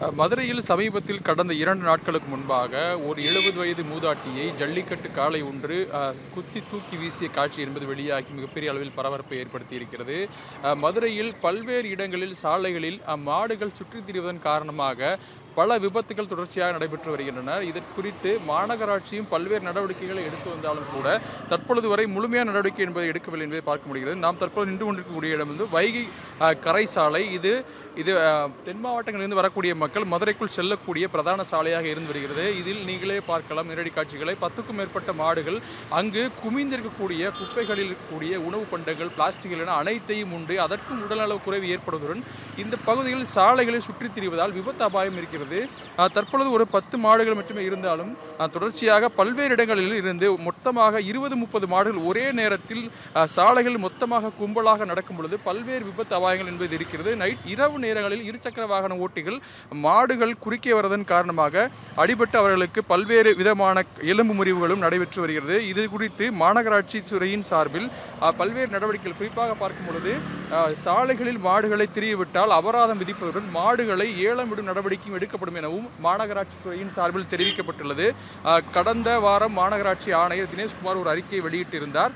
மதுரையில் சமீபத்தில் கடந்த இரண்டு நாட்களுக்கு முன்பாக ஒரு எழுபது வயது மூதாட்டியை ஜல்லிக்கட்டு காலை ஒன்று குத்தி தூக்கி வீசிய காட்சி என்பது வெளியாகி மிகப்பெரிய அளவில் பரபரப்பை ஏற்படுத்தி இருக்கிறது மதுரையில் பல்வேறு இடங்களில் சாலைகளில் மாடுகள் சுற்றித் திரிவதன் காரணமாக பல விபத்துகள் தொடர்ச்சியாக நடைபெற்று வருகின்றன இதற்குறித்து மாநகராட்சியும் பல்வேறு நடவடிக்கைகளை எடுத்து வந்தாலும் கூட தற்பொழுது வரை முழுமையான நடவடிக்கை என்பதை எடுக்கவில்லை என்பதை பார்க்க முடிகிறது. நாம் தற்போது நின்று கொண்டிருக்கக்கூடிய இடம் வந்து வைகை கரை சாலை இது இது தென் மாவட்டங்களிலிருந்து வரக்கூடிய மக்கள் மதுரைக்குள் செல்லக்கூடிய பிரதான சாலையாக இருந்து வருகிறது. இதில் நீங்களே பார்க்கலாம் நேரடி காட்சிகளை. பத்துக்கும் மேற்பட்ட மாடுகள் அங்கு குமிந்திருக்கக்கூடிய குப்பைகளில் இருக்கக்கூடிய உணவு பண்டங்கள் பிளாஸ்டிக்கள் என அனைத்தையும் உண்டு. அதற்கும் உடல்நலக் குறைவு ஏற்படுவதுடன் இந்த பகுதியில் சாலைகளை சுற்றித் திரிவதால் விபத்து அபாயம் இருக்கிறது. தற்பொழுது ஒரு பத்து மாடுகள் மட்டுமே இருந்தாலும் தொடர்ச்சியாக பல்வேறு இடங்களில் இருந்து மொத்தமாக இருபது முப்பது மாடுகள் ஒரே நேரத்தில் சாலைகள் மொத்தமாக கும்பலாக நடக்கும் பொழுது பல்வேறு விபத்து அபாயங்கள் என்பது இருக்கிறது. நைட் இரவு நேரங்களில் இருசக்கர வாகன ஓட்டிகள் மாடுகள் குறுக்கே வரதன் காரணமாக அடிபட்டு அவர்களுக்கு பல்வேறு விதமான எலும்பு முறிவுகளும் நடைபெற்று வருகிறது. இது குறித்து மாநகராட்சி துறையின் சார்பில் பல்வேறு நடவடிக்கைகள் குறிப்பாக பார்க்கும் பொழுது சாலைகளில் மாடுகளை திரியவிட்டால் அபராதம் விதிப்பதுடன் மாடுகளை ஏலமிடும் நடவடிக்கையும் எடுக்கப்படும் எனவும் மாநகராட்சி துறையின் சார்பில் தெரிவிக்கப்பட்டுள்ளது. கடந்த வாரம் மாநகராட்சி ஆணையர் தினேஷ்குமார் ஒரு அறிக்கை வெளியிட்டிருந்தார்.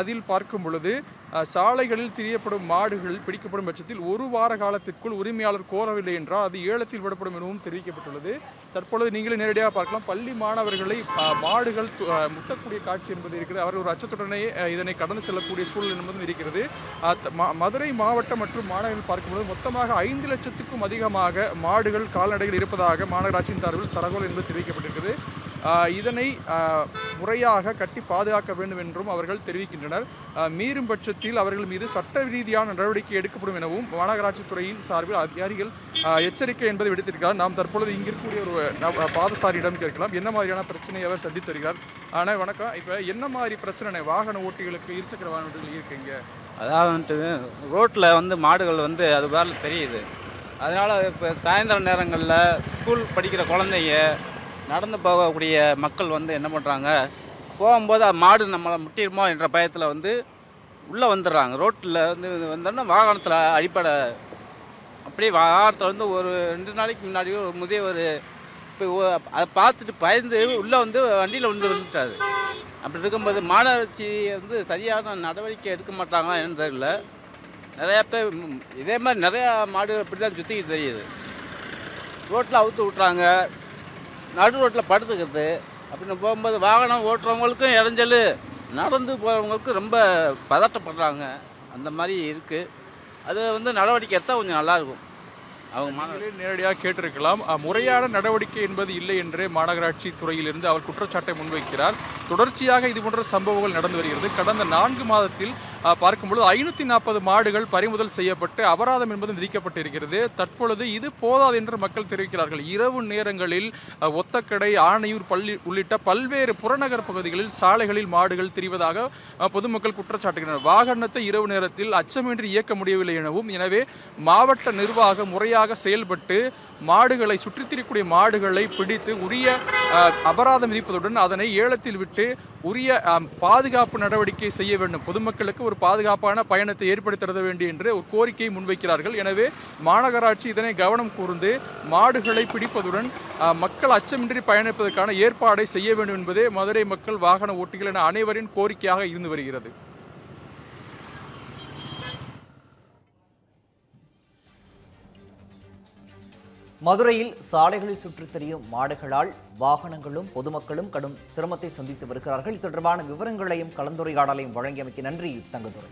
அதில் பார்க்கும் பொழுது சாலைகளில் திரியப்படும் மாடுகள் பிடிக்கப்படும் பட்சத்தில் ஒரு வார காலத்திற்குள் உரிமையாளர் கோரவில்லை என்றால் அது ஏலத்தில் விடப்படும் எனவும் தெரிவிக்கப்பட்டுள்ளது. தற்பொழுது நீங்களே நேரடியாக பார்க்கலாம். பள்ளி மாணவர்களை மாடுகள் து- முட்டக்கூடிய காட்சி என்பது இருக்கிறது. அவர் ஒரு அச்சத்துடனே இதனை கடந்து செல்லக்கூடிய சூழல் என்பதும் இருக்கிறது. மதுரை மாவட்டம் மற்றும் மாணவர்கள் பார்க்கும்போது மொத்தமாக ஐந்து லட்சத்துக்கும் அதிகமாக மாடுகள் கால்நடைகள் இருப்பதாக மாநகராட்சியின் சார்பில் தகவல் என்பது தெரிவிக்கப்பட்டிருக்கிறது. இதனை முறையாக கட்டி பாதுகாக்க வேண்டும் என்றும் அவர்கள் தெரிவிக்கின்றனர். மீறும் பட்சத்தில் அவர்கள் மீது சட்ட ரீதியான நடவடிக்கை எடுக்கப்படும் எனவும் மாநகராட்சி துறையின் சார்பில் அதிகாரிகள் எச்சரிக்கை என்பதை விடுத்திருக்கிறார். நாம் தற்பொழுது இங்கே இருக்கக்கூடிய ஒரு பாதசாரியிடம் கேட்கலாம். என்ன மாதிரியான பிரச்சனையை அவர் சந்தித்து வருகிறார்? ஆனால் வணக்கம். இப்போ என்ன மாதிரி பிரச்சனை வாகன ஓட்டிகளுக்கு இருசக்கர வாகனங்கள் இருக்குங்க அதாவது வந்துட்டு ரோட்டில் வந்து மாடுகள் வந்து அது வேலை தெரியுது அதனால் இப்போ சாயந்தர நேரங்களில் ஸ்கூல் படிக்கிற குழந்தைங்க நடந்து போகக்கூடிய மக்கள் வந்து என்ன பண்ணுறாங்க போகும்போது மாடு நம்மளை முட்டிடுமோ என்ற பயத்தில் வந்து உள்ளே வந்துடுறாங்க. ரோட்டில் வந்து வந்தோன்னா வாகனத்தில் அடிப்படை. அப்படியே வாகனத்தில் வந்து ஒரு ரெண்டு நாளைக்கு முன்னாடி ஒரு முதியவர் இப்போ அதை பார்த்துட்டு பயந்து உள்ளே வந்து வண்டியில் வந்து விழுந்துட்டாரு. அப்படி இருக்கும்போது மாநகராட்சி வந்து சரியான நடவடிக்கை எடுக்க மாட்டாங்களா என்னன்னு தெரியல. நிறையா பேர் இதே மாதிரி நிறையா மாடு அப்படி தான் சுற்றிக்கிட்டு தெரியுது. ரோட்டில் அவுத்து விட்றாங்க நடு ரோட்டில் படுத்துக்கிறது அப்படின்னு போகும்போது வாகனம் ஓட்டுறவங்களுக்கும் இடைஞ்சல் நடந்து போகிறவங்களுக்கும் ரொம்ப பதட்டப்படுறாங்க. அந்த மாதிரி இருக்குது அது வந்து நடவடிக்கை எடுத்தால் கொஞ்சம் நல்லாயிருக்கும் அவங்க மாநகர நேரடியாக கேட்டிருக்கலாம். முறையான நடவடிக்கை என்பது இல்லை என்று மாநகராட்சி துறையிலிருந்து அவர் குற்றச்சாட்டை முன்வைக்கிறார். தொடர்ச்சியாக இது போன்ற சம்பவங்கள் நடந்து வருகிறது. கடந்த நான்கு மாதத்தில் பார்க்கும்பொழுது ஐநூற்றி நாற்பது மாடுகள் பறிமுதல் செய்யப்பட்டு அபராதம் என்பது விதிக்கப்பட்டிருக்கிறது. தற்பொழுது இது போதாது என்று மக்கள் தெரிவிக்கிறார்கள். இரவு நேரங்களில் ஒத்தக்கடை ஆணையூர் பள்ளி உள்ளிட்ட பல்வேறு புறநகர் பகுதிகளில் சாலைகளில் மாடுகள் திரிவதாக பொதுமக்கள் குற்றச்சாட்டுகின்றனர். வாகனத்தை இரவு நேரத்தில் அச்சமின்றி இயக்க முடியவில்லை எனவும் எனவே மாவட்ட நிர்வாகம் முறையாக செயல்பட்டு மாடுகளை சுற்றித் திரியக்கூடிய மாடுகளை பிடித்து உரிய அபராதம் விதிப்பதுடன் அதனை ஏலத்தில் விட்டு உரிய பாதுகாப்பு நடவடிக்கை செய்ய வேண்டும். பொதுமக்களுக்கு ஒரு பாதுகாப்பான பயணத்தை ஏற்படுத்தி தர வேண்டும் என்று ஒரு கோரிக்கையை முன்வைக்கிறார்கள். எனவே மாநகராட்சி இதனை கவனம் கூர்ந்து மாடுகளை பிடிப்பதுடன் மக்கள் அச்சமின்றி பயணிப்பதற்கான ஏற்பாடை செய்ய வேண்டும் என்பதே மதுரை மக்கள் வாகன ஓட்டிகள் என அனைவரின் கோரிக்கையாக இருந்து வருகிறது. மதுரையில் சாலைகளில் சுற்றித் திரியும் மாடுகளால் வாகனங்களும் பொதுமக்களும் கடும் சிரமத்தை சந்தித்து வருகிறார்கள். இது தொடர்பான விவரங்களையும் கலந்துரையாடலையும் வழங்கியமைக்கு நன்றி தங்கதுரை.